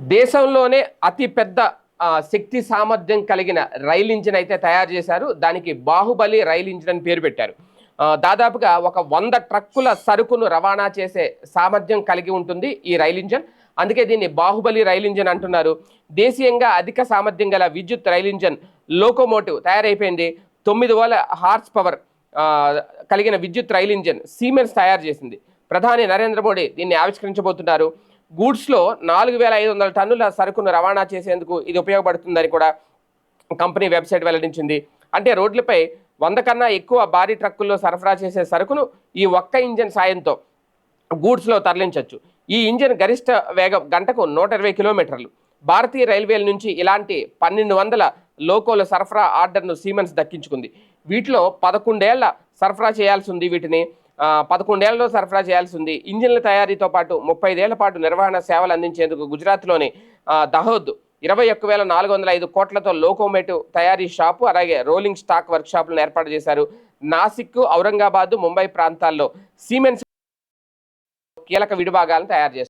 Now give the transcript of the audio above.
దేశంలోనే అతి పెద్ద శక్తి సామర్థ్యం కలిగిన రైల్ ఇంజిన్ అయితే తయారు చేశారు. దానికి బాహుబలి రైల్ ఇంజిన్ అని పేరు పెట్టారు. దాదాపుగా ఒక వంద ట్రక్కుల సరుకును రవాణా చేసే సామర్థ్యం కలిగి ఉంటుంది ఈ రైల్ ఇంజిన్. అందుకే దీన్ని బాహుబలి రైల్ ఇంజిన్ అంటున్నారు. దేశీయంగా అధిక సామర్థ్యం గల విద్యుత్ రైల్ ఇంజిన్ లోకోమోటివ్ తయారైపోయింది. తొమ్మిది వేల హార్స్ పవర్ కలిగిన విద్యుత్ రైల్ ఇంజిన్ సీమెన్స్ తయారు చేసింది. ప్రధాని నరేంద్ర మోడీ దీన్ని ఆవిష్కరించబోతున్నారు. గూడ్స్లో నాలుగు వేల ఐదు వందల టన్నుల సరుకును రవాణా చేసేందుకు ఇది ఉపయోగపడుతుందని కూడా కంపెనీ వెబ్సైట్ వెల్లడించింది. అంటే రోడ్లపై వంద కన్నా ఎక్కువ భారీ ట్రక్కుల్లో సరఫరా చేసే సరుకును ఈ ఒక్క ఇంజన్ సాయంతో గూడ్స్లో తరలించవచ్చు ఈ ఇంజన్ గరిష్ట వేగం గంటకు నూట ఇరవై కిలోమీటర్లు. భారతీయ రైల్వేల నుంచి ఇలాంటి పన్నెండు వందల లోకోల సరఫరా ఆర్డర్ను సీమెన్స్ దక్కించుకుంది. వీటిలో పదకొండేళ్ళ సరఫరా చేయాల్సి ఉంది వీటిని. పదకొండేళ్ళలో సరఫరా చేయాల్సి ఉంది ఇంజిన్ల తయారీతో పాటు ముప్పై ఐదేళ్ళ పాటు నిర్వహణ సేవలు అందించేందుకు గుజరాత్లోని దహోద్ ఇరవై ఒక్క వేల నాలుగు వందల ఐదు కోట్లతో లోకోమేటు తయారీ షాపు అలాగే రోలింగ్ స్టాక్ వర్క్ షాపులను ఏర్పాటు చేశారు. నాసిక్ ఔరంగాబాద్ ముంబై ప్రాంతాల్లో సిమెంట్స్ కీలక విడిభాగాలను తయారు చేస్తారు